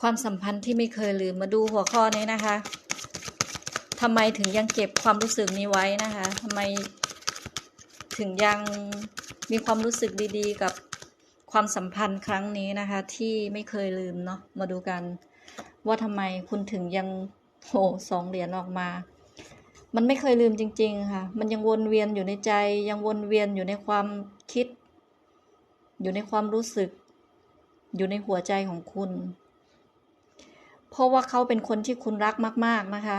ความสัมพันธ์ที่ไม่เคยลืมมาดูหัวข้อนี้นะคะทำไมถึงยังเก็บความรู้สึกนี้ไว้นะคะทำไมถึงยังมีความรู้สึกดีๆ กับความสัมพันธ์ครั้งนี้นะคะ ที่ไม่เคยลืมเนาะมาดูกัน ว่าทำไมคุณถึงยังโหสองเหรียญออกมา มันไม่เคยลืมจริง ๆ ค่ะ มันยังวนเวียนอยู่ในใจ ยังวนเวียนอยู่ในความคิด อยู่ในความรู้สึก อยู่ในหัวใจของคุณ เพราะว่าเขาเป็นคนที่คุณรักมาก ๆ นะคะ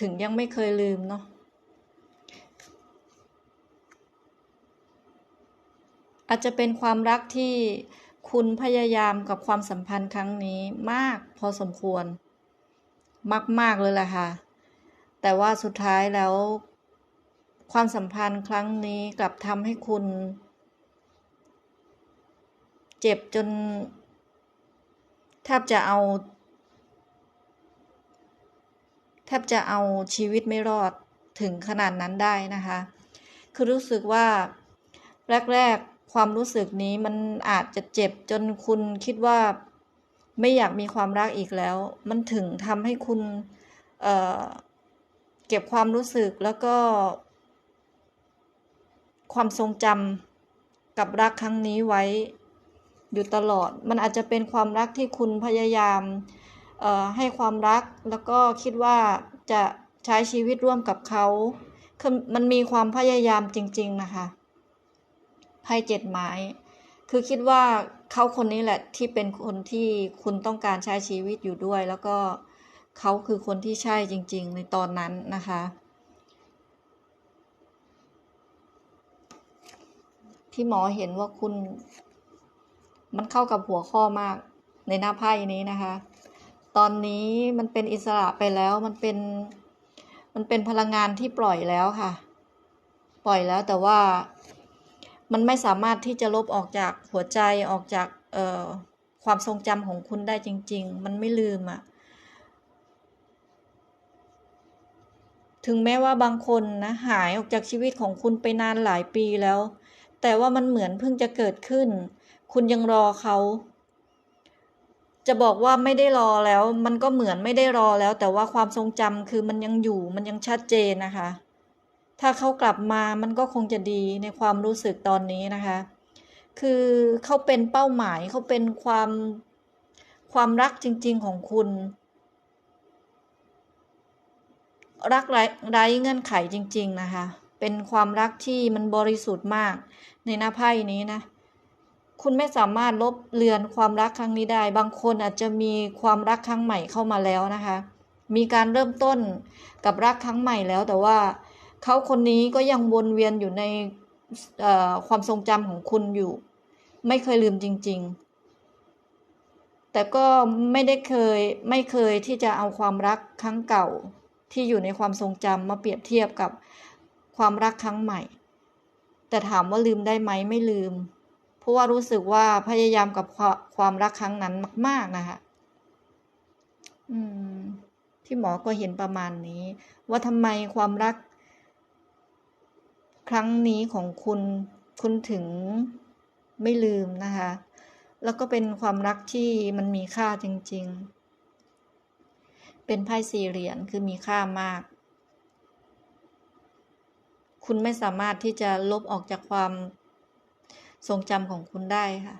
ถึงยังไม่เคยลืมเนาะอาจจะเป็นความรักที่คุณพยายามกับความสัมพันธ์ครั้งนี้มากพอสมควร มาก ๆ เลยแหละค่ะ แต่ว่าสุดท้ายแล้ว ความสัมพันธ์ครั้งนี้กลับทำให้คุณ เจ็บจนแทบจะเอา แทบจะเอาชีวิตไม่รอดถึงขนาดนั้นได้นะคะ คือรู้สึกว่าแรก ๆ ความรู้สึกนี้มันอาจจะเจ็บจนคุณคิดว่าไม่อยากมีความรักอีกแล้ว มันถึงทำให้คุณเเก็บความรู้สึกแล้วก็ ความทรงจำกับรักครั้งนี้ไว้ อยู่ตลอด มันอาจจะเป็นความรักที่คุณพยายามให้ความรักแล้วก็คิดว่าจะใช้ชีวิตร่วมกับเขาคือมันมีความพยายามจริง ๆ นะคะไพ่เจ็ดไม้คือคิดว่าเขาคนนี้แหละที่เป็นคนที่คุณต้องการใช้ชีวิตอยู่ด้วย แล้วก็เขาคือคนที่ใช่จริง ๆ ในตอนนั้นนะคะที่หมอเห็นว่าคุณ มันเข้ากับหัวข้อมากในหน้าไพ่นี้นะคะ ตอนนี้มันเป็นอิสระไปแล้วมันเป็นมันเป็นพลังงานที่ปล่อยแล้วค่ะ ปล่อยแล้วแต่ว่ามันไม่สามารถที่จะลบออกจากหัวใจออกจากเอ่อความทรงจำของคุณได้จริง ๆ มันไม่ลืมอะ่ะถึงแม้ว่าบางคนนะหายออกจากชีวิตของคุณไปนานหลายปีแล้ว แต่ว่ามันเหมือนเพิ่งจะเกิดขึ้น คุณยังรอเขาจะบอกว่าไม่ได้รอแล้ว มันก็เหมือนไม่ได้รอแล้ว แต่ว่าความทรงจำคือมันยังอยู่มันยังชัดเจนนะคะ ถ้าเขากลับมามันก็คงจะดีในความรู้สึกตอนนี้นะคะ คือเขาเป็นเป้าหมายเขาเป็นความความรักจริง ๆของคุณ รักไร้ไร้เงื่อนไขจริง ๆนะคะ เป็นความรักที่มันบริสุทธิ์มากในหน้าไพ่นี้นะ คุณไม่สามารถลบเลือนความรักครั้งนี้ได้ บางคนอาจจะมีความรักครั้งใหม่เข้ามาแล้วนะคะ มีการเริ่มต้นกับรักครั้งใหม่แล้วแต่ว่าเขาคนนี้ก็ยังวนเวียนอยู่ในความทรงจำของคุณอยู่ ไม่เคยลืมจริง ๆ แต่ก็ไม่ได้เคยไม่เคยที่จะเอาความรักครั้งเก่าที่อยู่ในความทรงจำมาเปรียบเทียบกับความรักครั้งใหม่ แต่ถามว่าลืมได้ไหมไม่ลืม ราะว่ารู้สึกว่าพยายามกับความรักครั้งนั้นมาก ๆ นะคะอืม ที่หมอก็เห็นประมาณนี้ ว่าทำไมความรัก ครั้งนี้ของคุณคุณถึงไม่ลืมนะคะ แล้วก็เป็นความรักที่มันมีค่าจริง ๆ เป็นไพ่สี่เหรียญคือมีค่ามาก คุณไม่สามารถที่จะลบออกจากความ ทรงจำของคุณได้ค่ะ